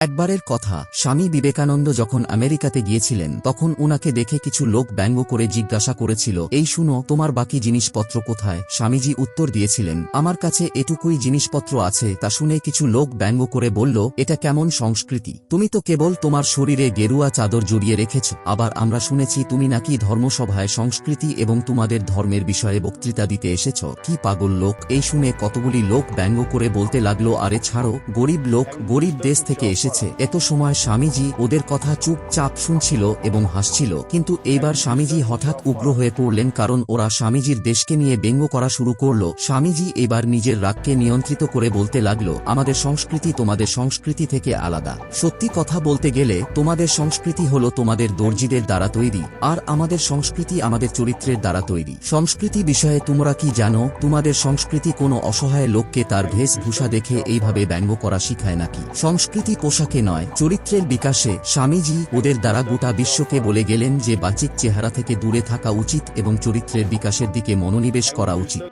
একবারের কথা, স্বামী বিবেকানন্দ যখন আমেরিকাতে গিয়েছিলেন, তখন উনাকে দেখে কিছু লোক ব্যঙ্গ করে জিজ্ঞাসা করেছিল, এই শুনো, তোমার বাকি জিনিসপত্র কোথায়? স্বামীজি উত্তর দিয়েছিলেন, আমার কাছে এটুকুই জিনিসপত্র আছে। তা শুনে কিছু লোক ব্যঙ্গ করে বলল, এটা কেমন সংস্কৃতি? তুমি তো কেবল তোমার শরীরে গেরুয়া চাদর জড়িয়ে রেখেছ। আবার আমরা শুনেছি তুমি নাকি ধর্মসভায় সংস্কৃতি এবং তোমাদের ধর্মের বিষয়ে বক্তৃতা দিতে এসেছ। কি পাগল লোক! এই শুনে কতগুলি লোক ব্যঙ্গ করে বলতে লাগল, আরে ছাড়ো, গরিব লোক গরিব দেশ থেকে এসেছে। এত সময় স্বামীজি ওদের কথা চুপচাপ শুনছিল এবং হাসছিল। কিন্তু এইবার স্বামীজি হঠাৎ উগ্র হয়ে পড়লেন কারণ ওরা স্বামীজির দেশকে নিয়ে ব্যঙ্গ করা শুরু করল। স্বামীজি এবার নিজের রাগকে নিয়ন্ত্রিত করে বলতে লাগল, আমাদের সংস্কৃতি তোমাদের সংস্কৃতি থেকে আলাদা। সত্যি কথা বলতে গেলে, তোমাদের সংস্কৃতি হলো তোমাদের দর্জিদের দ্বারা তৈরি, আর আমাদের সংস্কৃতি আমাদের চরিত্রের দ্বারা তৈরি। সংস্কৃতি বিষয়ে তোমরা কি জানো? তোমাদের সংস্কৃতি কোনো অসহায় লোককে তার ভেষভূষা দেখে এইভাবে ব্যঙ্গ করা শিখায় নাকি? সংস্কৃতি পোশাকে নয়, চরিত্রের বিকাশে স্বামীজি ওদের দ্বারা গোটা বিশ্বকে বলে গেলেন যে বাচিক চেহারা থেকে দূরে থাকা উচিত এবং চরিত্রের বিকাশের দিকে মনোনিবেশ করা উচিত।